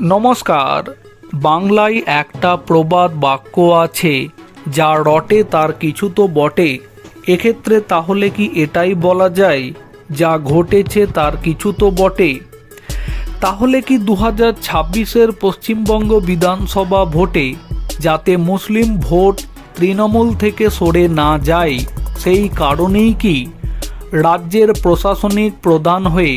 নমস্কার, বাংলায় একটা প্রবাদ বাক্য আছে যা রটে তার কিছু তো বটে। এক্ষেত্রে তাহলে কি এটাই বলা যায় যা ঘটেছে তার কিছু তো বটে? তাহলে কি দু হাজার ছাব্বিশের পশ্চিমবঙ্গ বিধানসভা ভোটে যাতে মুসলিম ভোট তৃণমূল থেকে সরে না যায়, সেই কারণেই কি রাজ্যের প্রশাসনিক প্রধান হয়ে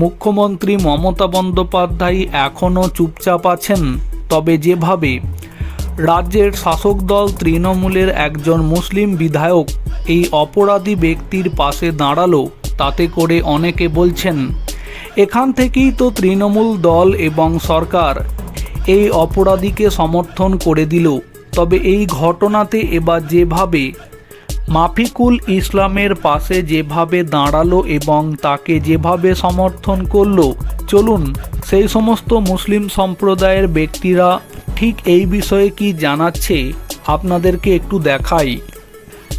মুখ্যমন্ত্রী মমতা বন্দ্যোপাধ্যায় এখনও চুপচাপ আছেন, তবে যেভাবে রাজ্যের শাসক দল তৃণমূলের একজন মুসলিম বিধায়ক এই অপরাধী ব্যক্তির পাশে দাঁড়াল, তাতে করে অনেকে বলছেন, এখান থেকেই তো তৃণমূল দল এবং সরকার এই অপরাধীকে সমর্থন করে দিল, তবে এই ঘটনাতে এবার যেভাবে মাফিকুল ইসলামের পাশে যেভাবে দাঁড়াল এবং তাকে যেভাবে সমর্থন করল, চলুন সেই সমস্ত মুসলিম সম্প্রদায়ের ব্যক্তিরা ঠিক এই বিষয়ে কি জানাচ্ছে আপনাদেরকে একটু দেখাই।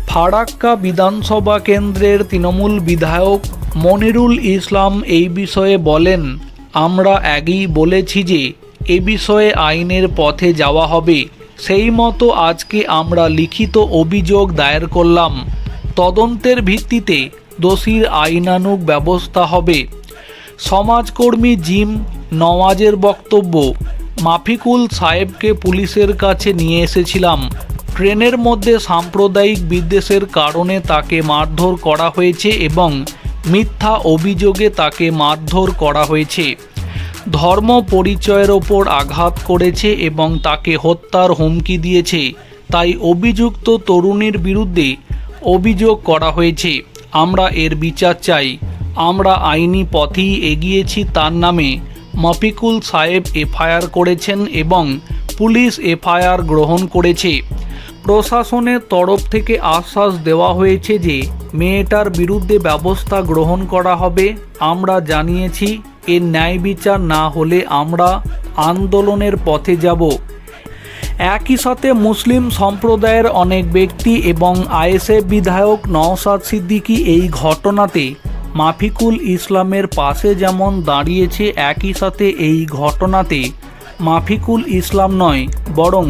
ফারাক্কা বিধানসভা কেন্দ্রের তৃণমূল বিধায়ক মনিরুল ইসলাম এই বিষয়ে বলেন, আমরা আগেই বলেছি যে এ বিষয়ে আইনের পথে যাওয়া হবে। সেই মতো আজকে আমরা লিখিত অভিযোগ দায়ের করলাম। তদন্তের ভিত্তিতে দোষীর আইনানুগ ব্যবস্থা হবে। সমাজকর্মী জিম নওয়াজের বক্তব্য, মাফিকুল সাহেবকে পুলিশের কাছে নিয়ে এসেছিলাম। ট্রেনের মধ্যে সাম্প্রদায়িক বিদ্বেষের কারণে তাকে মারধর করা হয়েছে এবং মিথ্যা অভিযোগে তাকে মারধর করা হয়েছে। ধর্ম পরিচয়ের ওপর আঘাত করেছে এবং তাকে হত্যার হুমকি দিয়েছে। তাই অভিযুক্ত তরুণীর বিরুদ্ধে অভিযোগ করা হয়েছে। আমরা এর বিচার চাই। আমরা আইনি পথেই এগিয়েছি তার নামে। মফিকুল সাহেব এফআইআর করেছেন এবং পুলিশ এফআইআর গ্রহণ করেছে। প্রশাসনের তরফ থেকে আশ্বাস দেওয়া হয়েছে যে, মেয়েটার বিরুদ্ধে ব্যবস্থা গ্রহণ করা হবে। আমরা জানিয়েছি এর ন্যায় বিচার না হলে আমরা আন্দোলনের পথে যাব। একই সাথে মুসলিম সম্প্রদায়ের অনেক ব্যক্তি এবং আইএসএফ বিধায়ক নওশাদ সিদ্দিকী এই ঘটনাতে মাফিকুল ইসলামের পাশে যেমন দাঁড়িয়েছে, একই সাথে এই ঘটনাতে মাফিকুল ইসলাম নয়, বরং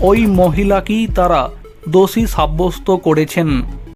ওই মহিলাকেই তারা দোষী সাব্যস্ত করেছেন।